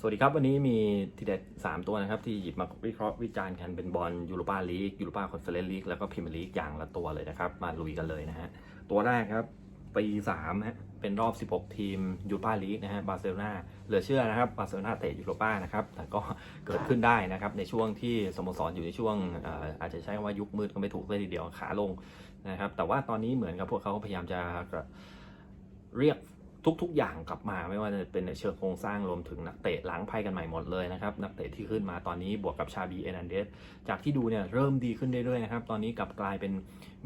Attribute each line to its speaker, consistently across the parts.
Speaker 1: สวัสดีครับ วันนี้มีทีเด็ด 3 ตัวนะครับ ที่หยิบมาวิเคราะห์วิจารณ์กันเป็นบอลยูโรปาลีกยูโรปาคอนเฟอเรนซ์ลีกแล้วก็พรีเมียร์ลีกอย่างละตัวเลยนะครับ มาลุยกันเลยนะฮะ ตัวแรกครับปี3ฮะเป็นรอบ 16 ทีมยูโรปาลีกนะฮะบาร์เซโลนาเหลือเชื่อนะครับบาร์เซโลนาเตะยูโรปานะครับแต่ก็เกิดขึ้นได้นะครับ ในช่วงที่สโมสรอยู่ในช่วงเอ่อาจจะใช้ว่ายุคมืดก็ไม่ถูกเลยทีเดียวขาลงนะครับแต่ว่าตอนนี้เหมือนกับพวกเขาพยายามจะเรียก ทุก ๆ อย่างกลับมาไม่ว่าจะเป็นในเชิงโครงสร้างรวมถึงนักเตะล้างไพ่กันใหม่หมดเลยนะครับ นักเตะที่ขึ้นมาตอนนี้บวกกับชาบีเอนันเดสจากที่ดูเนี่ยเริ่มดีขึ้นเรื่อยๆนะครับ ตอนนี้กลับกลายเป็น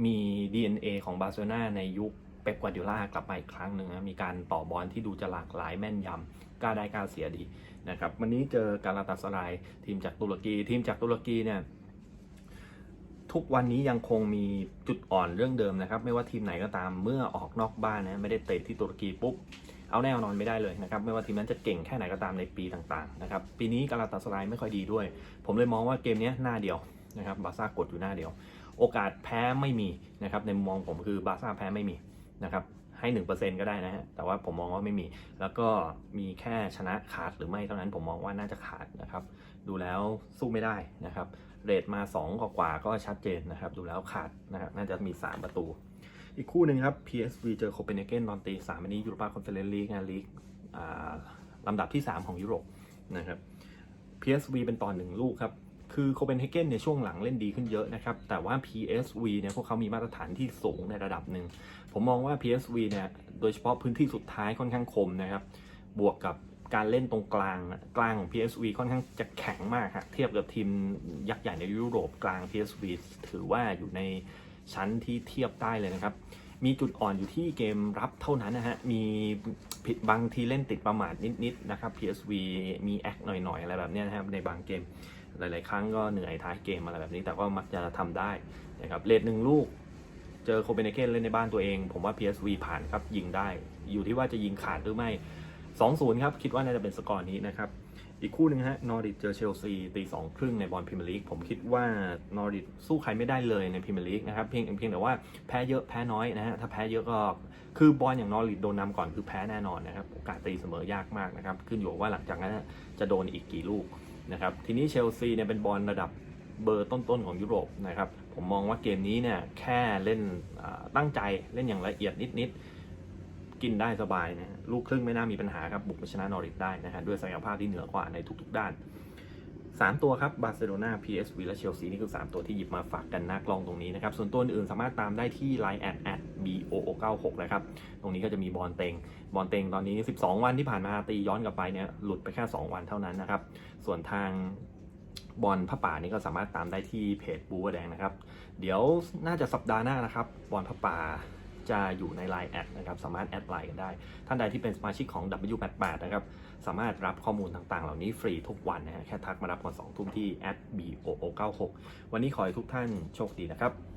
Speaker 1: มี DNA ของบาร์เซโลนาในยุคเป๊ปกวาร์ดิโอลากลับมาอีกครั้งหนึ่งนะมีการต่อบอลที่ดูจะหลากหลายแม่นยำกล้าได้กล้าเสียดีนะครับวันนี้เจอการาตาสลายทีมจากตุรกี ทีมจากตุรกีเนี่ย ทุกวันนี้ยังคงมีจุดอ่อนเรื่องเดิมนะครับ ไม่ว่าทีมไหนก็ตามเมื่อออกนอกบ้านนะไม่ได้เตะที่ตุรกีปุ๊บเอาแน่นอนไม่ได้เลยนะครับไม่ว่าทีมนั้นจะเก่งแค่ไหนก็ตามในปีต่างๆนะครับปีนี้กาลาตาสลายไม่ค่อยดีด้วย ผมเลยมองว่าเกมนี้หน้าเดียวนะครับบาซ่ากดอยู่หน้าเดียว โอกาสแพ้ไม่มีนะครับในมุมมองผมคือบาซ่าแพ้ไม่มีนะครับ ให้หนึ่งเปอร์เซ็นก็ได้นะฮะ แต่ว่าผมมองว่าไม่มี แล้วก็มีแค่ชนะขาดหรือไม่เท่านั้นผมมองว่าน่าจะขาดนะครับ ดูแล้วสู้ไม่ได้นะครับ เรทมา 2 กว่ากว่าๆก็ชัดเจนนะครับ ดูแล้วขาดนะครับน่าจะมี 3 ประตู อีกคู่หนึ่งครับ PSV เจอโคเปนเฮเกนตอนตีสามอันนี้ยูโรปาคอนเฟอเรนซ์ลีกนะลีกอ่าลำดับที่ 3 ของยุโรปนะครับ PSV เป็นต่อหนึ่งลูกครับ คือโคเปนเฮเกนในยช่วงหลังเล่นดีขึ้นเยอะนะครับ แต่ว่า PSV เนี่ยพวกเขามีมาตรฐานที่สูงในระดับหนึ่ง ผมมองว่า PSV เนี่ยโดยเฉพาะพื้นที่สุดท้ายค่อนข้างคมนะครับ บวกกับการเล่นตรงกลางกลางของ PSV ค่อนข้างจะแข็งมากครับเทียบกับทีมยักษ์ใหญ่ในยุโรปกลาง PSV ถือว่าอยู่ในชั้นที่เทียบได้เลยนะครับ มีจุดอ่อนอยู่ที่เกมรับเท่านั้นนะฮะ มีผิดบางทีเล่นติดประมาทนิดๆนะครับ PSV มีแอคหน่อยๆ อะไรแบบนี้นะครับ ในบางเกมหลายๆ ครั้งก็เหนื่อยท้ายเกมอะไรแบบนี้ แต่ก็มักจะทำได้นะครับเลทหนึ่งลูก เจอโคเปนเฮเกนเล่นในบ้านตัวเอง ผมว่า PSV ผ่านครับยิงได้ อยู่ที่ว่าจะยิงขาดหรือไม่ 2-0 ครับ คิดว่าน่าจะเป็นสกอร์นี้นะครับ อีกคู่หนึ่งฮะนอริทเจอเชลซีตีสองครึ่งในบอลพรีเมียร์ลีกผมคิดว่านอริทสู้ใครไม่ได้เลยในพรีเมียร์ลีกนะครับเพียงเพียงแต่ว่าแพ้เยอะแพ้น้อยนะฮะถ้าแพ้เยอะก็คือบอลอย่างนอริทโดนนำก่อนคือแพ้แน่นอนนะครับโอกาสตีเสมอยากมากนะครับขึ้นอยู่ว่าหลังจากนั้นจะโดนอีกกี่ลูกนะครับทีนี้เชลซีเนี่ยเป็นบอลระดับเบอร์ต้นๆของยุโรปนะครับผมมองว่าเกมนี้เนี่ยแค่เล่นตั้งใจเล่นอย่างละเอียดนิดๆ กินได้สบายนะฮะลูกครึ่งไม่น่ามีปัญหาครับ บุกไปชนะนอริทได้นะฮะด้วยศักยภาพที่เหนือกว่าในทุกๆด้าน 3 ตัวครับบาร์เซโลนา PSV และเชลซีนี่คือ 3 ตัวที่หยิบมาฝากกันหน้ากล้องตรงนี้นะครับ ส่วนตัวอื่นสามารถตามได้ที่ Line แอดแอด BOO96 นะครับ ตรงนี้ก็จะมีบอลเต็ง บอลเต็งตอนนี้ 12 วันที่ผ่านมาตีย้อนกลับไปเนี่ยหลุดไปแค่ 2 วันเท่านั้นนะครับ ส่วนทางบอลผ้าป่านี่ก็สามารถตามได้ที่เพจบูแดงนะครับ เดี๋ยวน่าจะสัปดาห์หน้านะครับบอลผ้าป่า จะอยู่ใน Line แอดนะครับสามารถแอดไลน์กันได้ ท่านใดที่เป็นสมาชิกของ W88 นะครับสามารถรับข้อมูลต่างๆ เหล่านี้ฟรีทุกวันนะฮะแค่ทักมารับก่อน2ทุ่มที่ @BOO96 วันนี้ขอให้ทุกท่านโชคดีนะครับ